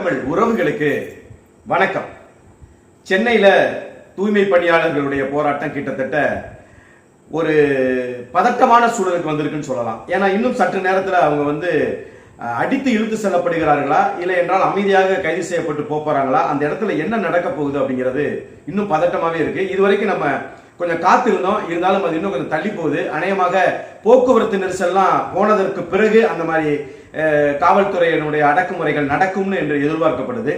தமிழ் உறவுகளுக்கு வணக்கம். சென்னையில தூய்மை பணியாளர்களுடைய போராட்டம் கிட்டத்தட்ட ஒரு பதட்டமான சூழலுக்கு வந்திருக்குன்னு சொல்லலாம். ஏன்னா இன்னும் சற்று நேரத்தில் அவங்க வந்து அடித்து இழுத்து செல்லப்படுகிறார்களா? இல்லை என்றால் அமைதியாக கைது செய்யப்பட்டு போகிறாங்களா போறாங்களா? அந்த இடத்துல என்ன நடக்க போகுது அப்படிங்கிறது இன்னும் பதட்டமாவே இருக்கு. இது வரைக்கும் நம்ம கொஞ்சம் காத்திருந்தோம். இருந்தாலும் அது இன்னும் கொஞ்சம் தள்ளி போகுது. அநேகமாக போக்குவரத்து நெரிசல்லாம் போனதற்கு பிறகு அந்த மாதிரி காவல்துறையினுடைய அடக்குமுறைகள் நடக்கும்னு என்று எதிர்பார்க்கப்படுது.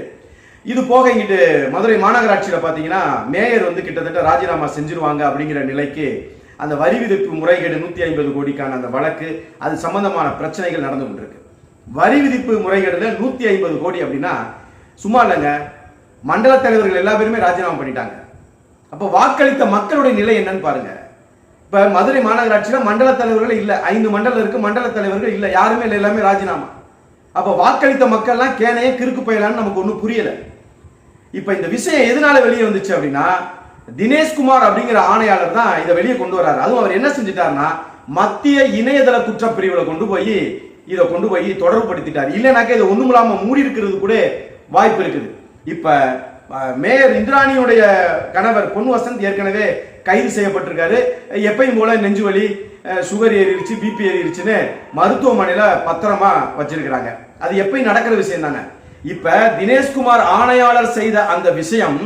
இது போக இங்கிட்டு மதுரை மாநகராட்சியில் பார்த்தீங்கன்னா மேயர் வந்து கிட்டத்தட்ட ராஜினாமா செஞ்சிருவாங்க அப்படிங்கிற நிலைக்கு அந்த வரி விதிப்பு முறைகேடு நூற்றி ஐம்பது கோடிக்கான அந்த வழக்கு அது சம்பந்தமான பிரச்சனைகள் நடந்து கொண்டிருக்கு. வரி விதிப்பு முறைகேடுல நூற்றி ஐம்பது கோடி அப்படின்னா சும்மா இல்லைங்க. மண்டல தலைவர்கள் எல்லா பேருமே ராஜினாமா பண்ணிட்டாங்க. அப்போ வாக்களித்த மக்களுடைய நிலை என்னன்னு பாருங்க. இப்போ மதுரை மாநகராட்சியில் மண்டல தலைவர்கள் இல்லை. ஐந்து மண்டலம் இருக்கு மண்டல தலைவர்கள் இல்லை. யாருமே இல்லை எல்லாமே ராஜினாமா. அப்போ வாக்களித்த மக்கள்லாம் கேனையே கிறுக்கு பயலான்னு நமக்கு ஒன்றும் புரியலை. இப்போ இந்த விஷயம் எதனால வெளியே வந்துச்சு அப்படின்னா தினேஷ்குமார் அப்படிங்கிற ஆணையாளர் தான் இதை வெளியே கொண்டு வர்றாரு அதுவும் அவர் என்ன செஞ்சிட்டாருன்னா மத்திய இணையதள குற்றப்பிரிவுல கொண்டு போய் இதை கொண்டு போய் தொடர்புபடுத்திட்டார். இல்லைனாக்கா இதை ஒண்ணுமில்லாம மூடி இருக்கிறது கூட வாய்ப்பு இருக்குது. இப்போ மேயர் இந்திராணியுடைய கணவர் பொன் வசந்த் ஏற்கனவே கைது செய்யப்பட்டிருக்காரு. எப்பயும் போல நெஞ்சுவலி சுகர் ஏறிடுச்சு பிபி ஏறிடுச்சுன்னு மருத்துவமனையில் பத்திரமா வச்சிருக்கிறாங்க. அது எப்பயும் நடக்கிற விஷயம் தானே. இப்ப தினேஷ்குமார் ஆணையாளர் செய்த அந்த விஷயம்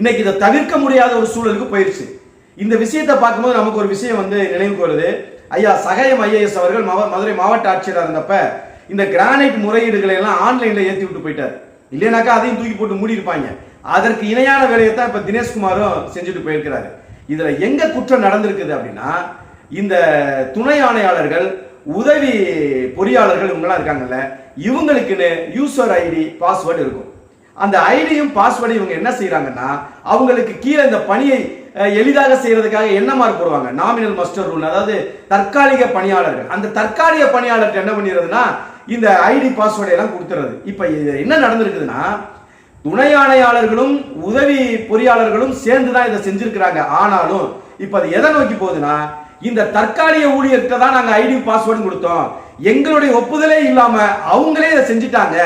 இன்னைக்கு இதை தவிர்க்க முடியாத ஒரு சூழலுக்கு போயிருச்சு. இந்த விஷயத்தை பார்க்கும்போது நமக்கு ஒரு விஷயம் வந்து நினைவுக்கு வருது ஐயா சகாயம் ஐஏஎஸ் அவர்கள் மதுரை மாவட்ட ஆட்சியராக இருந்தப்ப இந்த கிரானைட் முறையீடுகளை எல்லாம் ஆன்லைன்ல ஏற்றி விட்டு போயிட்டார். இல்லைனாக்கா அதையும் தூக்கி போட்டு மூடி இருப்பாங்க அதற்கு இணையான வேலையை தான் இப்போ தினேஷ்குமாரும் செஞ்சுட்டு போயிருக்கிறாரு. இதில் எங்கே குற்றம் நடந்திருக்குது அப்படின்னா இந்த துணை ஆணையாளர்கள் உதவி பொறியாளர்கள் இவங்கெல்லாம் இருக்காங்கல்ல இவங்களுக்குன்னு யூசர் ஐடி பாஸ்வேர்டு இருக்கும். அந்த ஐடியும் பாஸ்வேர்டையும் இவங்க என்ன செய்யறாங்கன்னா அவங்களுக்கு கீழே இந்த பணியை எளிதாக செய்யறதுக்காக என்ன மார்க் போடுவாங்க? நாமினல் மஸ்டர் ரூல் அதாவது தற்காலிக பணியாளர்கள். அந்த தற்காலிக பணியாளர்கிட்ட என்ன பண்ணிடுறதுன்னா இந்த ஐடி பாஸ்வேர்டை எல்லாம் கொடுத்துறது இப்போ இது என்ன நடந்திருக்குதுன்னா துணை ஆணையாளர்களும் உதவி பொறியாளர்களும் சேர்ந்து தான் இதை செஞ்சிருக்கிறாங்க. ஆனாலும் இப்போ அது எதை நோக்கி போகுதுன்னா இந்த தற்காலிக ஊழியர்கிட்ட தான் நாங்கள் ஐடி பாஸ்வேர்டு கொடுத்தோம். எங்களுடைய ஒப்புதலே இல்லாம அவங்களே இதை செஞ்சுட்டாங்க.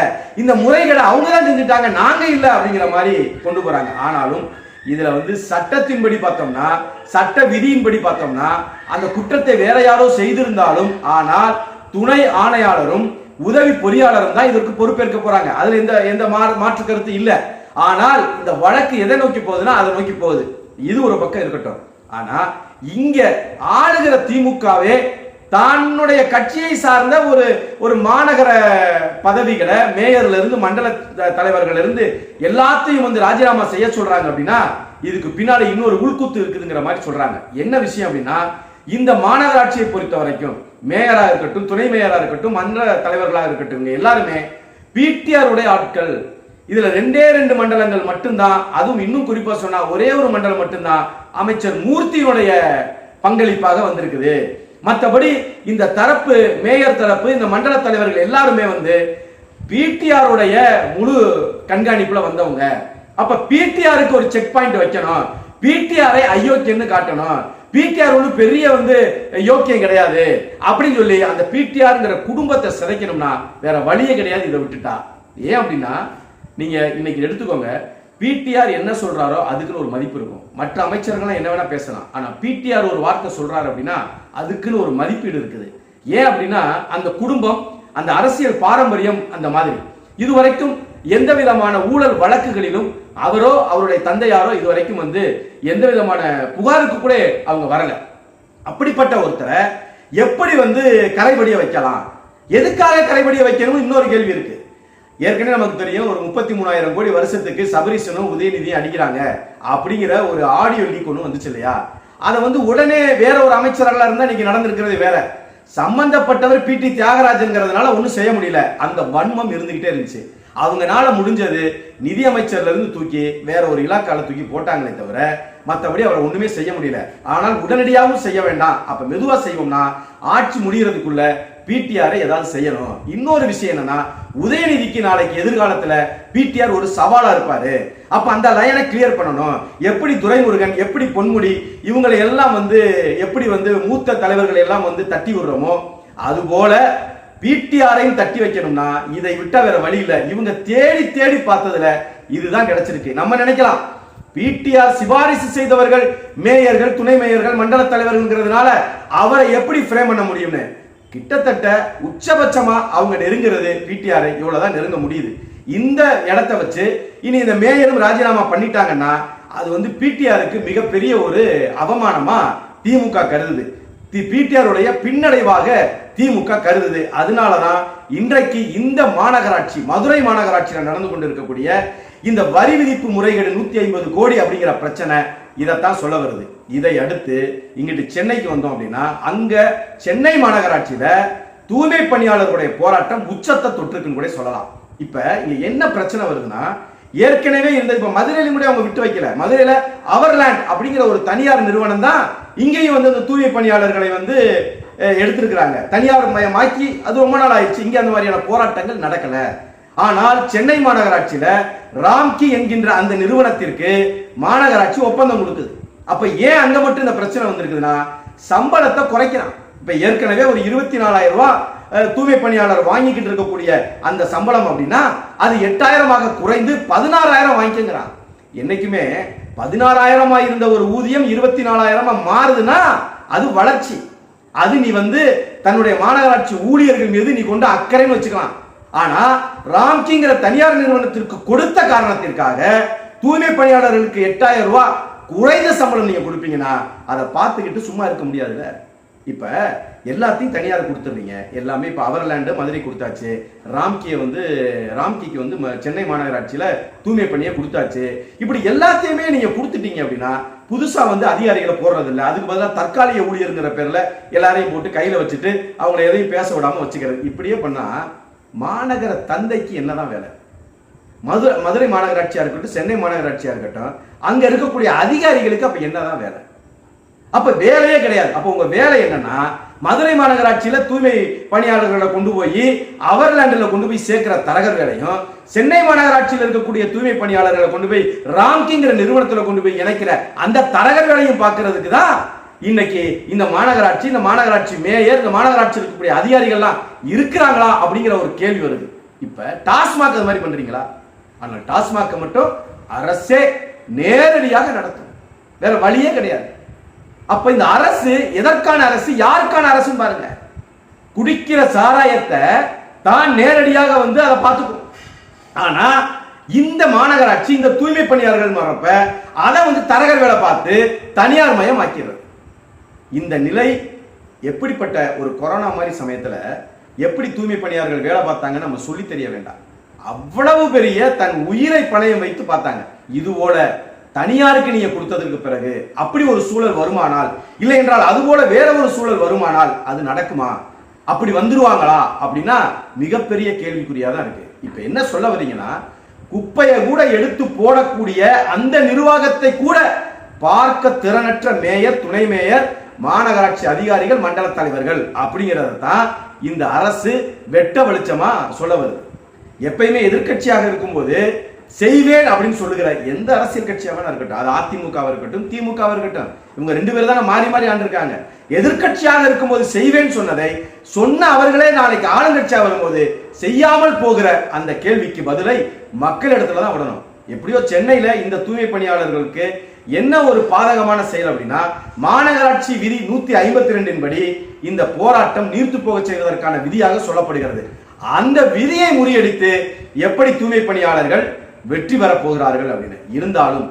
இந்த முறைகளை அவங்க தான் செஞ்சுட்டாங்க. நாங்க இல்ல அப்படிங்கிற மாதிரி கொண்டு போறாங்க. ஆனாலும் இதுல வந்து சட்டத்தின்படி பார்த்தோம்னா சட்ட விதியின்படி பார்த்தோம்னா அந்த குற்றத்தை வேற யாரோ செய்திருந்தாலும் ஆனால் துணை ஆணையாளரும் உதவி பொறியாளரும் தான் இதற்கு பொறுப்பேற்க போறாங்க. அதுல எந்த எந்த மாற்று கருத்து இல்ல. ஆனால் இந்த வழக்கு எதை நோக்கி போகுதுன்னா அதை நோக்கி போகுது. இது ஒரு பக்கம் இருக்கட்டும். ஆனா இங்க ஆளுகிற திமுகவே தன்னுடைய கட்சியை சார்ந்த ஒரு ஒரு மாநகர பதவிகளை மேயர்ல இருந்து மண்டல த- இருந்து எல்லாத்தையும் வந்து ராஜினாமா செய்ய சொல்றாங்க அப்படின்னா இதுக்கு பின்னாடி இன்னொரு உள்குத்து இருக்குதுங்கிற மாதிரி சொல்றாங்க. என்ன விஷயம் அப்படின்னா இந்த மாநகராட்சியை பொறுத்த வரைக்கும் மேயராக இருக்கட்டும் துணை மேயராக இருக்கட்டும் மன்ற தலைவர்களாக இருக்கட்டும் இவங்க எல்லாருமே பிடிஆருடைய ஆட்கள். இதில் ரெண்டே ரெண்டு மண்டலங்கள் மட்டும்தான். அதுவும் இன்னும் குறிப்பாக சொன்னால் ஒரே ஒரு மண்டலம் மட்டும்தான் அமைச்சர் மூர்த்தியுடைய பங்களிப்பாக வந்திருக்குது. மற்றபடி இந்த தரப்பு மேயர் தரப்பு இந்த மண்டல தலைவர்கள் எல்லாருமே வந்து பிடிஆருடைய முழு கண்காணிப்பில் வந்தவங்க. அப்போ பிடிஆருக்கு ஒரு செக் பாயிண்ட் வைக்கணும். பிடிஆரை அயோக்கியன்னு காட்டணும். பிடிஆர் ஒன்றும் பெரிய வந்து யோக்கியம் கிடையாது. அப்படின்னு சொல்லி அந்த பிடிஆர்ங்கிற குடும்பத்தை சிதைக்கணும்னா வேற வழியே கிடையாது இதை விட்டுட்டா. ஏன் அப்படின்னா நீங்க இன்னைக்கு எடுத்துக்கோங்க பிடிஆர் என்ன சொல்றாரோ அதுக்குன்னு ஒரு மதிப்பு இருக்கும். மற்ற அமைச்சர்கள்லாம் என்ன வேணா பேசலாம். ஆனா பிடிஆர் ஒரு வார்த்தை சொல்றாரு அப்படின்னா அதுக்குன்னு ஒரு மதிப்பீடு இருக்குது. ஏன் அப்படின்னா அந்த குடும்பம் அந்த அரசியல் பாரம்பரியம் அந்த மாதிரி. இதுவரைக்கும் எந்த விதமான ஊழல் வழக்குகளிலும் அவரோ அவருடைய தந்தையாரோ இதுவரைக்கும் வந்து எந்த விதமான புகாருக்கு கூட அவங்க வரல. அப்படிப்பட்ட ஒருத்தரை எப்படி வந்து கரைபடிய வைக்கலாம்? எதுக்காக கரைபடிய வைக்கணும் இன்னொரு கேள்வி இருக்கு. ஏற்கனவே நமக்கு தெரியும் ஒரு முப்பத்தி மூணாயிரம் கோடி வருஷத்துக்கு சபரிசனும் உதயநிதியும் அடிக்கிறாங்க அப்படிங்கிற ஒரு ஆடியோ லீக் ஒன்று வந்துச்சு இல்லையா? அதை வந்து உடனே வேற ஒரு அமைச்சர்களா இருந்தா இன்னைக்கு நடந்திருக்கிறது வேற. சம்பந்தப்பட்டவர் பி டி தியாகராஜன்ங்கிறதுனால ஒன்றும் செய்ய முடியல. அந்த வன்மம் இருந்துகிட்டே இருந்துச்சு. அவங்கனால முடிஞ்சது நிதி அமைச்சர்ல இருந்து தூக்கி வேற ஒரு இலாக்கால தூக்கி போட்டாங்களே தவிர மற்றபடி அவரை ஒண்ணுமே செய்ய முடியல. ஆனால் உடனடியாகவும் செய்ய வேண்டாம். அப்ப மெதுவா செய்வோம்னா ஆட்சி முடிகிறதுக்குள்ள பிடிஆரை ஏதாவது செய்யணும். இன்னொரு விஷயம் என்னன்னா உதயநிதிக்கு நாளைக்கு எதிர்காலத்துல பிடிஆர் ஒரு சவாலா இருப்பாரு. அப்ப அந்த லைனை கிளியர் பண்ணணும். எப்படி துரைமுருகன் எப்படி பொன்முடி இவங்களை எல்லாம் வந்து எப்படி வந்து மூத்த தலைவர்களை எல்லாம் வந்து தட்டி விடுறோமோ அதுபோல பிடிஆரையும் தட்டி வைக்கணும்னா இதை விட்டா வேற வழி இல்லை. இவங்க தேடி தேடி பார்த்ததுல இதுதான் கிடைச்சிருக்கு. நம்ம நினைக்கலாம். பிடிஆர் சிபாரிசு செய்தவர்கள் மேயர்கள் துணை மேயர்கள் மண்டல தலைவர்கள்ங்கிறதுனால அவரை எப்படி ஃப்ரேம் பண்ண முடியும்னு? கிட்டத்தட்ட உச்சபட்சமா அவங்க நெருங்குறது பிடிஆரை இவ்வளவுதான் நெருங்க முடியுது. இந்த இடத்த வச்சு இனி இந்த மேயரும் ராஜினாமா பண்ணிட்டாங்கன்னா அது வந்து பிடிஆருக்கு மிகப்பெரிய ஒரு அவமானமா திமுக கருதுது. பிடிஆருடைய பின்னடைவாக திமுக கருதுது. அதனால தான் இன்றைக்கு இந்த மாநகராட்சி மதுரை மாநகராட்சியில் நடந்து கொண்டிருக்கக்கூடிய இந்த வரி விதிப்பு முறைகேடு நூத்தி ஐம்பது கோடி அப்படிங்கிற பிரச்சனை இதைத்தான் சொல்ல வருது. இதை அடுத்து இங்கிட்டு சென்னைக்கு வந்தோம் அப்படின்னா அங்க சென்னை மாநகராட்சியில தூய்மை பணியாளர்களுடைய போராட்டம் உச்சத்தை தொற்றுக்குன்னு கூட சொல்லலாம். இப்ப இங்க என்ன பிரச்சனை வருதுன்னா ஏற்கனவே இருந்த இப்ப மதுரையிலும் கூட அவங்க விட்டு வைக்கல. மதுரையில அவர்லேண்ட் அப்படிங்கிற ஒரு தனியார் நிறுவனம் தான் இங்கேயும் வந்து அந்த தூய்மை பணியாளர்களை வந்து எடுத்திருக்கிறாங்க. தனியார் மயமாக்கி அது ரொம்ப நாள் ஆயிடுச்சு. இங்கே அந்த மாதிரியான போராட்டங்கள் நடக்கல. ஆனால் சென்னை மாநகராட்சியில ராம்கி என்கின்ற அந்த நிறுவனத்திற்கு மாநகராட்சி ஒப்பந்தம் கொடுக்குது. அப்ப ஏன் அங்க மட்டும் இந்த பிரச்சனை வந்திருக்குதுன்னா சம்பளத்தை குறைக்கிறான். இப்ப ஏற்கனவே ஒரு இருபத்தி நாலாயிரம் ரூபாய் தூய்மை பணியாளர் வாங்கிக்கிட்டு இருக்கக்கூடிய அந்த சம்பளம் அப்படின்னா அது எட்டாயிரமாக குறைந்து பதினாறாயிரம் வாங்கிக்கிறான் என்னைக்குமே பதினாறாயிரமா இருந்த ஒரு ஊதியம் இருபத்தி நாலாயிரமா மாறுதுன்னா அது வளர்ச்சி. அது நீ வந்து தன்னுடைய மாநகராட்சி ஊழியர்கள் மீது நீ கொண்டு அக்கறைன்னு வச்சுக்கலாம். ஆனா ராம்கிங்கிற தனியார் நிறுவனத்திற்கு கொடுத்த காரணத்திற்காக தூய்மை பணியாளர்களுக்கு எட்டாயிரம் ரூபாய் குறைந்த சம்பளம் நீங்க கொடுப்பீங்கன்னா அதை பார்த்துக்கிட்டு சும்மா இருக்க முடியாதுல்ல இப்ப எல்லாத்தையும் தனியார் கொடுத்துருந்தீங்க எல்லாமே இப்போ அவர்லேண்டு மதுரை கொடுத்தாச்சு. ராம்கியை வந்து ராம்கிக்கு வந்து ம- சென்னை மாநகராட்சியில் தூய்மை பணியை கொடுத்தாச்சு. இப்படி எல்லாத்தையுமே நீங்கள் கொடுத்துட்டீங்க அப்படின்னா புதுசாக வந்து அதிகாரிகளை போடுறது இல்லை அதுக்கு பதிலாக தற்காலிக ஊழியருங்கிற பேரில் எல்லாரையும் போட்டு கையில் வச்சுட்டு அவங்கள எதையும் பேச விடாமல் வச்சுக்கிறது. இப்படியே பண்ணால் மாநகர தந்தைக்கு என்னதான் வேலை? மதுரை மதுரை மாநகராட்சியாக இருக்கட்டும் சென்னை மாநகராட்சியாக இருக்கட்டும் அங்கே இருக்கக்கூடிய அதிகாரிகளுக்கு அப்போ என்னதான் வேலை? அப்போ வேலையே கிடையாது. அப்போ உங்கள் வேலை என்னன்னா மதுரை மாநகராட்சியில் தூய்மை பணியாளர்களை கொண்டு போய் அவர்லாண்டில் கொண்டு போய் சேர்க்கிற தரகர் வேலையும் சென்னை மாநகராட்சியில் இருக்கக்கூடிய தூய்மை பணியாளர்களை கொண்டு போய் ராம்கிங்கிற நிறுவனத்தில் கொண்டு போய் இணைக்கிற அந்த தரகர் வேலையும் பார்க்கறதுக்கு தான் இன்னைக்கு இந்த மாநகராட்சி இந்த மாநகராட்சி மேயர் இந்த மாநகராட்சி இருக்கக்கூடிய அதிகாரிகள்லாம் இருக்கிறாங்களா அப்படிங்கிற ஒரு கேள்வி வருது. இப்போ டாஸ்மாக் அது மாதிரி பண்றீங்களா? ஆனால் டாஸ்மாக்கை மட்டும் அரசே நேரடியாக நடத்தும். வேற வழியே கிடையாது. அப்ப இந்த அரசு எதற்கான அரசு யாருக்கான அரசு பாருங்க. குடிக்கிற சாராயத்தை தான் நேரடியாக வந்து அதை பார்த்துக்கும். ஆனா இந்த மாநகராட்சி இந்த தூய்மை பணியாளர்கள் வரப்ப அதை வந்து தரகர் வேலை பார்த்து தனியார் மயம் ஆக்கிறது இந்த நிலை எப்படிப்பட்ட ஒரு கொரோனா மாதிரி சமயத்தில் எப்படி தூய்மை பணியாளர்கள் வேலை பார்த்தாங்கன்னு நம்ம சொல்லி தெரிய வேண்டாம். அவ்வளவு பெரிய தன் உயிரை பணையம் வைத்து பார்த்தாங்க. இதுவோட தனியாருக்கு நீங்க கொடுத்ததற்கு பிறகு அப்படி ஒரு சூழல் வருமானால் இல்லை என்றால் அது போல வேற ஒரு சூழல் வருமானால் அது நடக்குமா? அப்படி வந்துருவாங்களா? அப்படின்னா மிகப்பெரிய கேள்விக்குறியா தான் இருக்கு. இப்ப என்ன சொல்ல வரீங்கன்னா குப்பையை கூட எடுத்து போடக்கூடிய அந்த நிர்வாகத்தை கூட பார்க்க திறனற்ற மேயர் துணை மேயர் மாநகராட்சி அதிகாரிகள் மண்டல தலைவர்கள் அப்படிங்கிறத தான் இந்த அரசு வெட்ட வெளிச்சமா சொல்ல வருது. எப்பயுமே எதிர்க்கட்சியாக இருக்கும்போது செய்வேன் அப்படின்னு சொல்லுகிற எந்த அரசியல் கட்சியாக இருக்கட்டும். அது அதிமுகவாக இருக்கட்டும் திமுகவாக இருக்கட்டும். இவங்க ரெண்டு பேரும் தானே மாறி மாறி ஆண்டிருக்காங்க. எதிர்க்கட்சியாக இருக்கும்போது செய்வேன் சொன்னதை சொன்ன அவர்களே நாளைக்கு ஆளுங்கட்சியாக வரும்போது செய்யாமல் போகிற அந்த கேள்விக்கு பதிலை மக்களிடத்துல தான் விடணும். எப்படியோ சென்னையில இந்த தூய்மை பணியாளர்களுக்கு என்ன ஒரு பாதகமான செயல் அப்படின்னா மாநகராட்சி விதி நூத்தி ஐம்பத்தி ரெண்டின் படி இந்த போராட்டம் நீர்த்து போக செய்வதற்கான விதியாக சொல்லப்படுகிறது. அந்த விதியை முறியடித்து எப்படி தூய்மை பணியாளர்கள் வெற்றி பெறப் போகிறார்கள் அப்படின்னு. இருந்தாலும்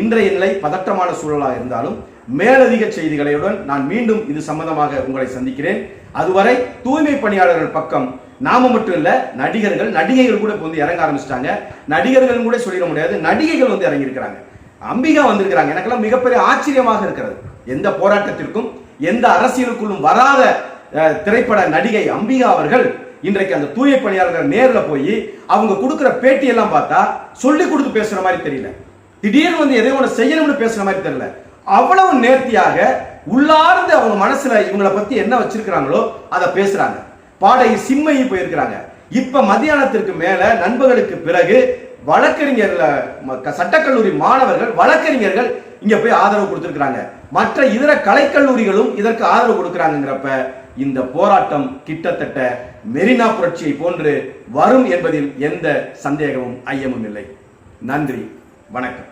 இன்றைய நிலை பதட்டமான சூழலாக இருந்தாலும் மேலதிக செய்திகளையுடன் நான் மீண்டும் இது சம்பந்தமாக உங்களை சந்திக்கிறேன். அதுவரை தூய்மை பணியாளர்கள் பக்கம் நாம மட்டும் இல்ல நடிகர்கள் நடிகைகள் கூட இப்போ வந்து இறங்க ஆரம்பிச்சிட்டாங்க. நடிகர்கள் கூட சொல்லிட முடியாது நடிகைகள் வந்து இறங்கியிருக்கிறாங்க. அம்பிகா வந்திருக்கிறாங்க. எனக்கெல்லாம் மிகப்பெரிய ஆச்சரியமாக இருக்கிறது. எந்த போராட்டத்திற்கும் எந்த அரசியலுக்குள்ளும் வராத திரைப்பட நடிகை அம்பிகா அவர்கள் இன்றைக்கு அந்த தூய பணியாளர்கள் நேர்ல போய் அவங்க கொடுக்குற பேட்டி எல்லாம் பார்த்தா சொல்லி கொடுத்து பேசுற மாதிரி தெரியல. திடீர்னு வந்து எதையும் ஒன்று செய்யணும்னு பேசுற மாதிரி தெரியல. அவ்வளவு நேர்த்தியாக உள்ளார்ந்து அவங்க மனசுல இவங்கள பத்தி என்ன வச்சிருக்கிறாங்களோ அதை பேசுறாங்க. பாடகி சிம்மையை போயிருக்கிறாங்க. இப்ப மத்தியானத்திற்கு மேல நண்பர்களுக்கு பிறகு வழக்கறிஞர்கள் சட்டக்கல்லூரி மாணவர்கள் வழக்கறிஞர்கள் இங்க போய் ஆதரவு கொடுத்திருக்கிறாங்க. மற்ற இதர கலைக்கல்லூரிகளும் இதற்கு ஆதரவு கொடுக்கிறாங்கிறப்ப இந்த போராட்டம் கிட்டத்தட்ட மெரினா புரட்சியை போன்று வரும் என்பதில் எந்த சந்தேகமும் ஐயமும் இல்லை. நன்றி வணக்கம்.